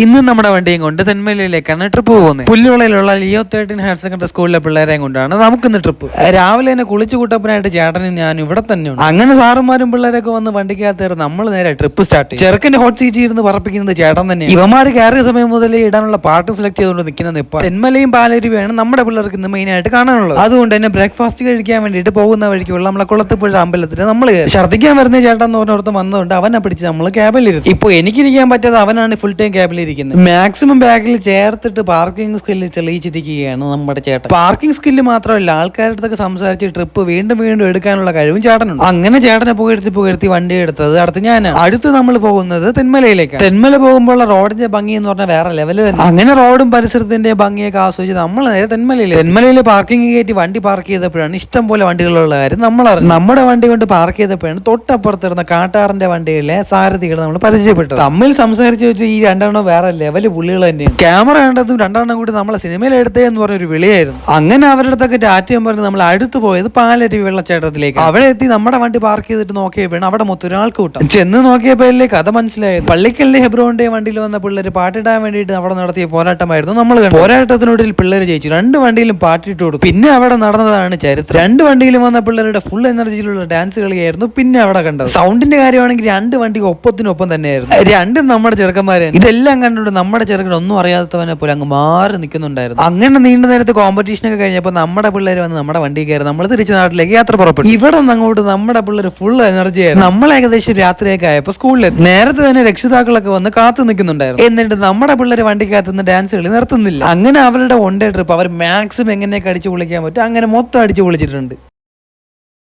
ഇന്ന് നമ്മുടെ വണ്ടിയും കൊണ്ട് തെന്മലയിലേക്കാണ് ട്രിപ്പ് പോകുന്നത്. പുല്ലുവളയിലുള്ള ലിയോ തേർട്ടീൻ ഹയർ സെക്കൻഡറി സ്കൂളിലെ പിള്ളേരെയും കൊണ്ടാണ് നമുക്കിന്ന് ട്രിപ്പ് രാവിലെ തന്നെ കുളിച്ചു കൂട്ടപ്പനായിട്ട് ചേട്ടനും ഞാൻ ഇവിടെ തന്നെയുണ്ട്. അങ്ങനെ സാറുമാരും പിള്ളേരൊക്കെ വന്ന് വണ്ടിക്കകത്ത് നമ്മൾ നേരെ ട്രിപ്പ് സ്റ്റാർട്ട് ചെയ്യും ചെറുക്കന്റെ ഹോട്ട് സീറ്റ് ഇരുന്ന് പറപ്പിക്കുന്നത് ചേട്ടൻ തന്നെ ഇവന്മാർ കയറിയ സമയം മുതലേ ഇടാനുള്ള പാട്ട് സെലക്ട് ചെയ്തുകൊണ്ട് നിൽക്കുന്ന നിപ്പ തെന്മലയും പാലരുവിയാണ് നമ്മുടെ പിള്ളേർക്ക് ഇന്ന് മെയിൻ ആയിട്ട് കാണാനുള്ളത്. അതുകൊണ്ട് തന്നെ ബ്രേക്ക്ഫാസ്റ്റ് കഴിക്കാൻ വേണ്ടിയിട്ട് പോകുന്ന വഴിക്കുള്ള നമ്മളെ കുളത്തുപുഴ അമ്പലത്തിൽ നമ്മൾ ഛർദ്ദിക്കാൻ വരുന്ന ചേട്ടൻ എന്ന് പറഞ്ഞോർത്ത് വന്നതുകൊണ്ട് അവനെ പിടിച്ച് നമ്മൾ ക്യാബിലിരുന്നു ഇപ്പൊ എനിക്കിരിക്കാൻ പറ്റാതെ അവനാണ് ഫുൾ ടൈം മാക്സിമം ബാഗിൽ ചേർത്തിട്ട് പാർക്കിംഗ് സ്കില്ല് തെളിയിച്ചിരിക്കുകയാണ് നമ്മുടെ ചേട്ടൻ. പാർക്കിംഗ് സ്കില്ല് മാത്രമല്ല ആൾക്കാരുടെ അടുത്തൊക്കെ സംസാരിച്ച് ട്രിപ്പ് വീണ്ടും വീണ്ടും എടുക്കാനുള്ള കഴിവും ചേട്ടനുണ്ട്. അങ്ങനെ ചേട്ടനെ പുകഴ്ത്തി പുകഴ്ത്തി വണ്ടി എടുത്തത് അടുത്ത് ഞാൻ അടുത്ത് നമ്മൾ പോകുന്നത് തെന്മലയിലേക്ക് തെന്മല പോകുമ്പോൾ റോഡിന്റെ ഭംഗി എന്ന് പറഞ്ഞാൽ വേറെ ലെവൽ തന്നെ. അങ്ങനെ റോഡും പരിസരത്തിന്റെ ഭംഗിയൊക്കെ ആസ്വദിച്ച് നമ്മൾ നേരെ തെന്മലയിൽ തെന്മലയിൽ പാർക്കിംഗ് കയറ്റി വണ്ടി പാർക്ക് ചെയ്തപ്പോഴാണ് ഇഷ്ടം പോലെ വണ്ടികളുള്ള കാര്യം നമ്മൾ നമ്മുടെ വണ്ടി കൊണ്ട് പാർക്ക് ചെയ്തപ്പോഴാണ് തൊട്ടപ്പുറത്തിരുന്ന കാട്ടാറിന്റെ വണ്ടിയിലെ സാരഥികൾ നമ്മൾ പരിചയപ്പെട്ടത്. തമ്മിൽ സംസാരിച്ച് വെച്ച് ഈ രണ്ടെണ്ണം വേറെ ലെവൽ പുള്ളികൾ തന്നെയാണ്. ക്യാമറ കണ്ടതും രണ്ടെണ്ണം കൂടി നമ്മളെ സിനിമയിൽ എടുത്തേ എന്ന് പറഞ്ഞൊരു വിളിയായിരുന്നു. അങ്ങനെ അവരുടെ അടുത്തൊക്കെ ടാറ്റയും പറഞ്ഞ് നമ്മൾ അടുത്ത് പോയത് പാലരി വെള്ളച്ചാട്ടത്തിലേക്ക്. അവിടെ എത്തി നമ്മുടെ വണ്ടി പാർക്ക് ചെയ്തിട്ട് നോക്കിയപ്പോഴാണ് അവിടെ മൊത്തം ഒരാൾക്ക് കൂട്ടം. ചെന്ന് നോക്കിയപ്പോഴല്ലേ കഥ മനസ്സിലായത്. പള്ളിക്കല്ലേ ഹെബ്രോന്റെ വണ്ടിയിൽ വന്ന പിള്ളേർ പാട്ടിടാൻ വേണ്ടിയിട്ട് അവിടെ നടത്തിയ പോരാട്ടമായിരുന്നു നമ്മൾ. പോരാട്ടത്തിനൊടുവിൽ പിള്ളേർ ജയിച്ചു. രണ്ട് വണ്ടിയിലും പാട്ടിട്ട് കൊടുത്തു. പിന്നെ അവിടെ നടന്നതാണ് ചരിത്രം. രണ്ട് വണ്ടിയിലും വന്ന പിള്ളേരുടെ ഫുൾ എനർജിയിലുള്ള ഡാൻസ് കളിയായിരുന്നു പിന്നെ അവിടെ കണ്ടത്. സൗണ്ടിന്റെ കാര്യമാണെങ്കിൽ രണ്ട് വണ്ടി ഒപ്പത്തിനൊപ്പം തന്നെയായിരുന്നു. രണ്ടും നമ്മുടെ ചെറുക്കന്മാരെ. ഇതെല്ലാം കണ്ടുകൊണ്ട് നമ്മുടെ ചെറുക്കൻ ഒന്നും അറിയാത്തവനെ പോലെ അങ്ങ് മാറി നിൽക്കുന്നുണ്ടായിരുന്നു. അങ്ങനെ നീണ്ട നേരത്തെ കോമ്പറ്റീഷൻ ഒക്കെ കഴിഞ്ഞപ്പോൾ നമ്മുടെ പിള്ളേർ വന്ന് നമ്മുടെ വണ്ടി കയറി നമ്മൾ തിരിച്ച് നാട്ടിലേക്ക് യാത്ര പുറപ്പെട്ടു. ഇവിടെ നിന്ന് അങ്ങോട്ട് നമ്മുടെ പിള്ളേർ ഫുൾ എനർജി ആയിരുന്നു. നമ്മൾ ഏകദേശം രാത്രിയൊക്കെ ആയപ്പോൾ സ്കൂളിൽ നേരത്തെ തന്നെ രക്ഷിതാക്കളൊക്കെ വന്ന് കാത്തു നിൽക്കുന്നുണ്ടായിരുന്നു. എന്നിട്ട് നമ്മുടെ പിള്ളേർ വണ്ടിക്കകത്ത് നിന്ന് ഡാൻസ് കളി നിർത്തുന്നില്ല. അങ്ങനെ അവരുടെ വൺ ഡേ ട്രിപ്പ് അവർ മാക്സിമം എങ്ങനെയൊക്കെ അടിച്ചു പൊളിക്കാൻ പറ്റും അങ്ങനെ മൊത്തം അടിച്ചു പൊളിച്ചിട്ടുണ്ട്.